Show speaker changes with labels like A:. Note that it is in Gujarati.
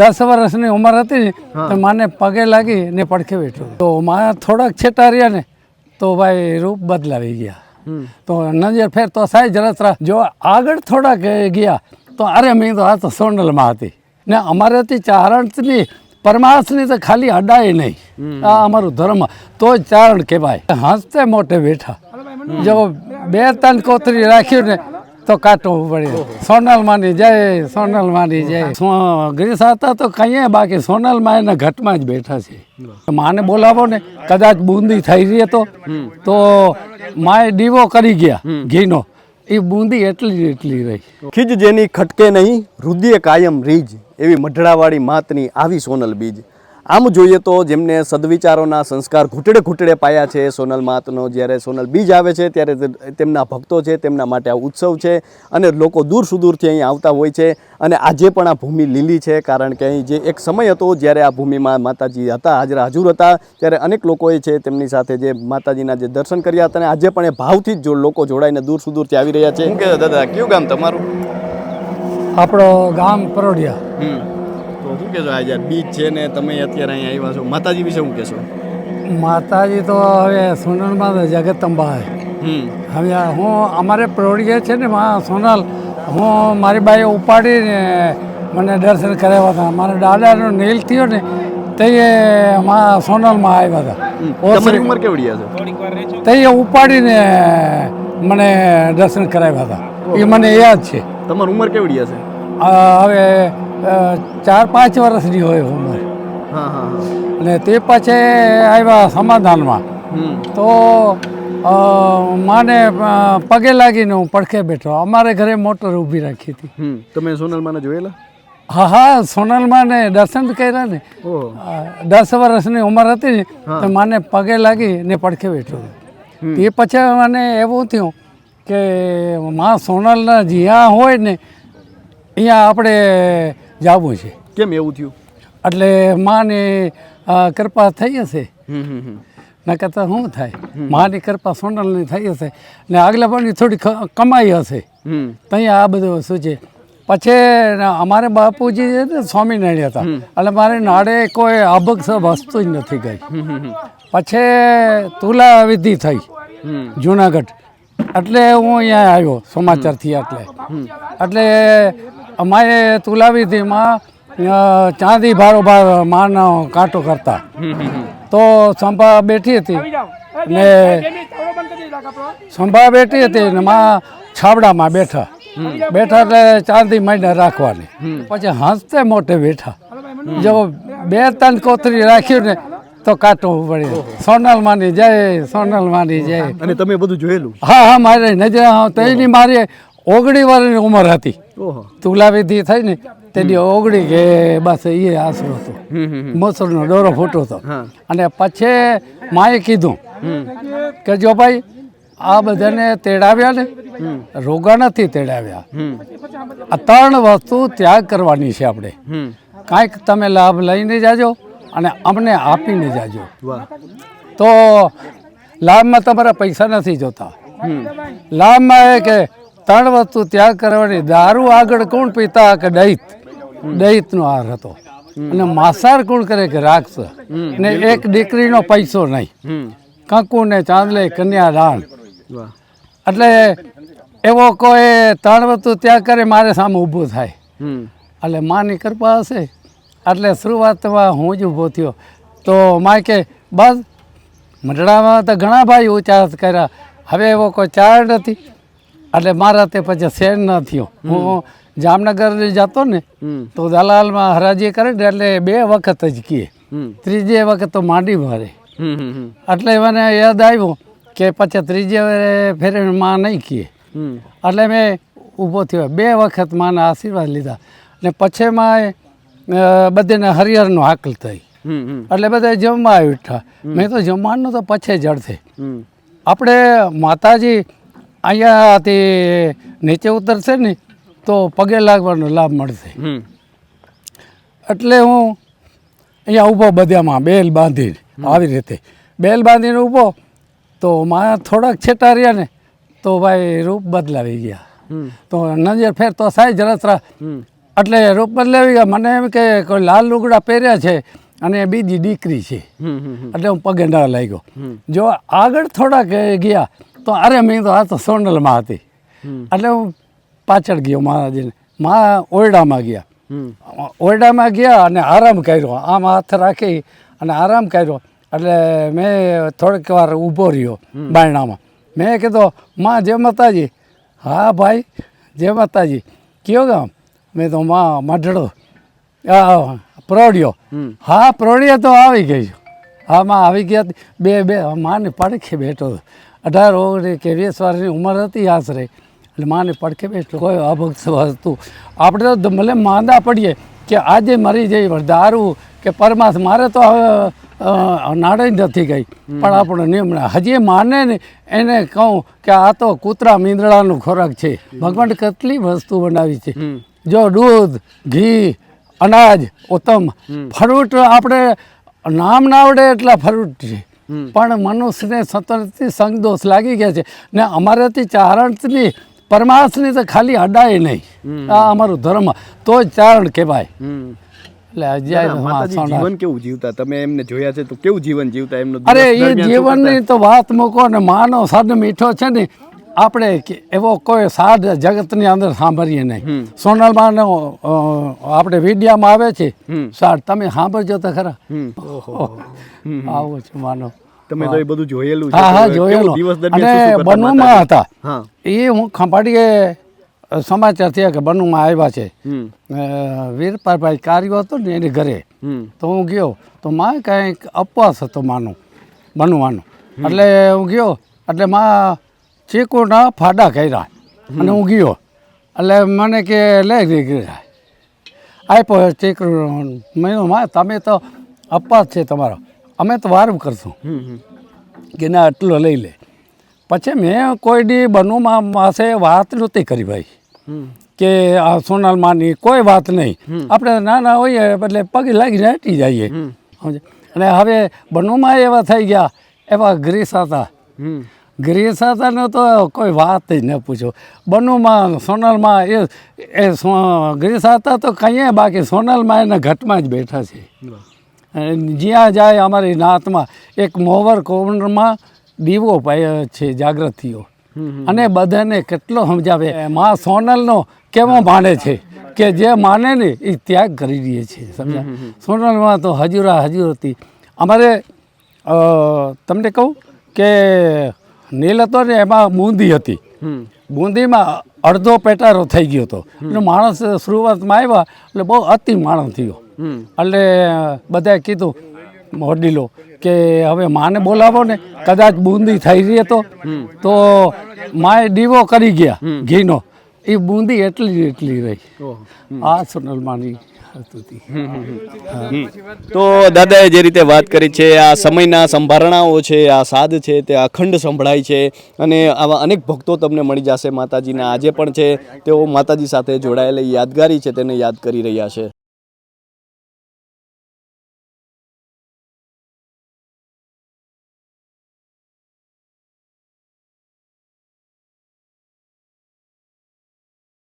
A: દસ વર્ષની ઉંમર હતી ને તો માને પગે લાગી ને પડખે બેઠો. તો માં થોડાક છેટા રહ્યા ને તો ભાઈ રૂપ બદલાવી ગયા. તો નજર ફેર તો સાહેબ જરતરા જો આગળ થોડાક ગયા તો અરે મેં તો આ તો સોનલમાં હતી. ને અમારે હતી ચારણની પરમાર્થની તો ખાલી અડાય નહીં. આ અમારું ધર્મ. તો ચારણ કહેવાય. હસતે મોટે બેઠા. જો બે ત્રણ કોતરી રાખ્યું ને તો કાટવું પડે સોનલ માની જય સોનલ માની જય ગ્રીસ હતા તો કહીએ બાકી સોનલમાં એના ઘટમાં જ બેઠા છે. માને બોલાવો ને કદાચ બુંદી થઈ રહી તો. તો માએ દીવો કરી ગયા ઘીનો. એ બુંદી એટલી એટલી રહી.
B: ખીજ જેની ખટકે નહીં હૃદય કાયમ રીજ. એવી મઢડાવાળી માતની આવી સોનલ બીજ. આમ જોઈએ તો જેમને સદવિચારોના સંસ્કાર ઘૂંટડે ઘૂંટડે પાયા છે સોનલ માતનો જ્યારે સોનલ બીજ આવે છે ત્યારે તેમના ભક્તો છે તેમના માટે આ ઉત્સવ છે અને લોકો દૂર સુદૂરથી અહીં આવતા હોય છે અને આજે પણ આ ભૂમિ લીલી છે કારણ કે અહીં જે એક સમય હતો જ્યારે આ ભૂમિમાં માતાજી હતા હાજરા હજુર હતા ત્યારે અનેક લોકોએ છે તેમની સાથે જે માતાજીના જે દર્શન કર્યા હતા અને આજે પણ એ ભાવથી જ લોકો જોડાઈને દૂર સુદૂરથી આવી રહ્યા છે. દાદા કયું ગામ તમારું?
A: આપણો ગામ પરોડિયા
B: હમ. તો શું કહેશો આજે? બીચ છે ને તમે અત્યારે અહીંયા આવ્યા છો. માતાજી વિશે શું કહેશો?
A: માતાજી તો હવે સોનલમાં જગતંબા
B: હમ.
A: હવે હું અમારે પ્રૌઢીએ છે ને મા સોનલ હું મારી બાઈ ઉપાડીને મને દર્શન કરાવ્યા હતા. મારા દાદાનો નીલ થયો ને તે મા સોનલમાં આવ્યા હતા.
B: તમારી ઉંમર કેવડી હશે
A: તે ઉપાડીને મને દર્શન કરાવ્યા હતા. એ મને યાદ છે.
B: તમારી ઉંમર કેવડી હશે
A: હવે ચાર પાંચ વર્ષની હોય ઉંમર.
B: હા હા હા.
A: અને તે પછી આવ્યા સમાધાનમાં. તો માને પગે લાગીને હું પડખે બેઠો. અમારે ઘરે મોટર ઊભી રાખી હતી.
B: તમે સોનલમાને જોયેલા?
A: હા હા સોનલમાં ને દર્શન કર્યા ને. દસ વર્ષની ઉંમર હતી ને તો માને પગે લાગી ને પડખે બેઠો તે પછી મને એવું થયું કે માં સોનલના જ્યાં હોય ને અહીંયા આપણે જવું છે.
B: કેમ એવું થયું?
A: એટલે માને કૃપા થઈ હશે.
B: ના હમ હમ.
A: નકર તો શું થાય? માની કૃપા સોનલની થઈ હશે ને આગલા પણ થોડી કમાઈ હશે. ત્યાં આ બધું શું છે? પછી અમારે બાપુજી સ્વામિનારાયણ હતા. એટલે મારે નાડે કોઈ અભક્ષ વસ્તુ જ નથી ગઈ. પછી તુલા વિધિ થઈ. જુનાગઢ. એટલે હું અહીંયા આવ્યો સમાચારથી એટલે. એટલે અમારે તુલા વિધિમાં અ, ચાંદી ભારોભાર માનો કાંટો કરતા. તો સંભા બેઠી હતી. ને સંભા બેઠી હતી ને માં છાબડામાં બેઠા. બેઠા એટલે ચાંદી માંડે રાખવાની. પછી હસતે મોટે બેઠા. જો બે ત્રણ કોથરી રાખ્યું ને તો કાંટો પડે સોનલ માની જય સોનલ માની જય.
B: અને તમે બધું જોયેલું?
A: હા હા મારે નજર તો એની મારી ઓગણી વર્ષની ઉંમર હતી.
B: ઓહો.
A: તુલા વિધિ થઈ ને તેની ઓગણી કે બસ એ આશરો હતો. મસરનો દોરો ફૂટો હતો. અને પછી માએ કીધું કે જો ભાઈ આ બધાને તેડાવ્યા ને રોગા નથી તેડાવ્યા. આ ત્રણ વસ્તુ ત્યાગ કરવાની છે આપણે. કાંઈક તમે લાભ લઈને જાજો અને અમને આપીને જાજો. તો લાભમાં તમારા પૈસા નથી જોતા. લાભમાં એ કે ત્રણ વસ્તુ ત્યાગ કરવાની. દારૂ આગળ કોણ પીતા કે દૈત? દૈતનો હાર હતો. અને માસાર કોણ કરે કે રાક્ષ ને એક દીકરીનો પૈસો નહીં. કંકુ ને ચાંદલે કન્યા દાન એટલે એવો કોઈ ત્રણ વસ્તુ ત્યાગ કરે મારે સામે ઊભું થાય. એટલે માની કૃપા હશે. એટલે શરૂઆતમાં હું જ ઊભો થયો. તો માય કે, બસ, મંડળામાં તો ઘણા ભાઈ ઊંચા કર્યા. હવે એવો કોઈ ચાર નથી. એટલે મારા તે પછી સેન ન થયો. હું જામનગર જતો ને તો દલાલમાં હરાજી કરે ને એટલે બે વખત જ કીએ. ત્રીજે વખત તો માંડી મારે. એટલે મને યાદ આવ્યું કે પછી ત્રીજે ફેરે માં નહીં કીએ. એટલે મેં ઊભો થયો. બે વખત માના આશીર્વાદ લીધા. ને પછી માં બધાને હરિહરનો હાકલ થઈ. એટલે બધા જમવા ઉઠ્યા. મેં તો જમવાનું તો પછી જડશે. આપણે માતાજી અહીંયાથી નીચે ઉતરશે ને તો પગે લાગવાનો લાભ મળશે. એટલે હું અહીંયા ઊભો બધામાં બેલ બાંધીને આવી રીતે. બેલ બાંધીને ઊભો તો માં થોડાક છેટા રહ્યા ને તો ભાઈ રૂપ બદલાવી ગયા. તો નજર ફેર તો સાઈ જરતરા
B: હમ.
A: એટલે રૂપ બદલાવી ગયા. મને એમ કે કોઈ લાલ લુગડા પહેર્યા છે અને બીજી દીકરી છે. એટલે હું પગે ના લાગ્યો. જો આગળ થોડાક ગયા તો અરે મેં તો આ તો સોનલમાં હતી. એટલે હું પાછળ ગયો મહારાજીને. મા ઓરડામાં ગયા. ઓરડામાં ગયા અને આરામ કર્યો. આમ હાથ રાખી અને આરામ કર્યો. એટલે મેં થોડીક વાર ઊભો રહ્યો બાયણામાં મેં કીધું માં જય માતાજી. હા ભાઈ જય માતાજી. કયો ગામ? મેં તો માં મઢડો. પ્રોડિયો હા પ્રોડ્યો તો આવી ગઈ. હા માં આવી ગયા. બે બે માને પડખે બેઠો હતો. અઢાર ઓગણી કે વીસ વર્ષની ઉંમર હતી આશરે. એટલે માને પડખે બેઠો કોઈ અભક્ત હતું. આપણે તો ભલે માંદા પડીએ કે આજે મરી જઈ દારૂ કે પરમાસ મારે તો હવે નાડી નથી ગઈ. પણ આપણો નિયમ. હજી માને ને એને કહું કે આ તો કૂતરા મીંદડાનો ખોરાક છે. ભગવાન કેટલી વસ્તુ બનાવી છે. જો દૂધ ઘી અનાજ ઉત્તમ. ફ્રૂટ આપણે નામ ના આવડે એટલા ફ્રૂટ છે. પણ મનુષ્યને સતતથી સંગદોષ લાગી ગયા છે. ને અમારાથી ચારણની પરમાર્થની તો ખાલી અડાય નહીં. આ અમારું ધર્મ. તો ચારણ કહેવાય. એટલે.
B: જીવન કેવું જીવતા? તમે એમને જોયા છે તો કેવું જીવન જીવતા? એમનો
A: અરે એ જીવનની તો વાત મૂકો ને માનો સાદ મીઠો છે ને આપણે એવો કોઈ સાદ જગતની અંદર સાંભળીએ નહીં. સોનલમાં આપણે વિડીયામાં આવે છે. સાર તમે સાંભળજો તો ખરા. આવું છે માનો.
B: તમે તો એ બધું જોયેલું છે.
A: હા હા જોયેલું. અને બનુમાં હતા? એ હું ખંભાળીએ સમાચાર થયા કે બનુમાં આવ્યા છે. વીરપાલભાઈ કાર્યો હતો ને એની ઘરે. તો હું ગયો. તો માં કંઈક અપવાસ હતો માનો બનવાનો. એટલે હું ગયો. એટલે માં ચીકુના ફાડા કર્યા અને હું ગયો. એટલે મને કે લઈ ગઈ આપ્યો ચીકુ મહિનો માં તમે તો અપવાસ છે તમારો. અમે તો વારું કરશું. કે ના આટલો લઈ લે. પછી મેં કોઈ ડી બનુમાં પાસે વાત નહોતી કરી ભાઈ. કે આ સોનલમાંની કોઈ વાત નહીં. આપણે નાના હોઈએ એટલે પગે લાગીને હટી જઈએ? અને હવે બનુમાં એવા થઈ ગયા એવા ગ્રીસ હતા. હતાનો તો કોઈ વાત જ ન પૂછો. બનુમાં સોનલમાં એ એ હતા તો કંઈ બાકી સોનલમાં એના ઘટમાં જ બેઠા છે. જ્યાં જાય અમારી નાતમાં એક મોવર કોર્નરમાં દીવો પાયો છે જાગૃતિઓ. અને બધાને કેટલો સમજાવે માં સોનલનો કેવો માને છે? કે જે માને ને એ ત્યાગ કરી દે છે. સમજા? સોનલમાં તો હજુરા હજુર હતી. અમારે તમને કહું કે નીલ હતો ને એમાં બૂંદી હતી. બુંદીમાં અડધો પેટારો થઈ ગયો હતો. એટલે માણસ શરૂઆતમાં આવ્યા એટલે બહુ અતિ માણસ થયો. એટલે બધાએ કીધું વડીલો કે હવે માને બોલાવો ને કદાચ બૂંદી થઈ રહી હતો તો માએ દીવો કરી ગયા ઘીનો. એ બૂંદી એટલી એટલી રહી. આ હતી
B: તો દાદાએ જે રીતે વાત કરી છે, આ સમયના સંભારણાઓ છે, આ સાદ છે, તે અખંડ સંભળાય છે અને આવા અનેક ભક્તો તમને મળી જશે માતાજીના. આજે પણ છે, તેઓ માતાજી સાથે જોડાયેલી યાદગારી છે તેને યાદ કરી રહ્યા છે.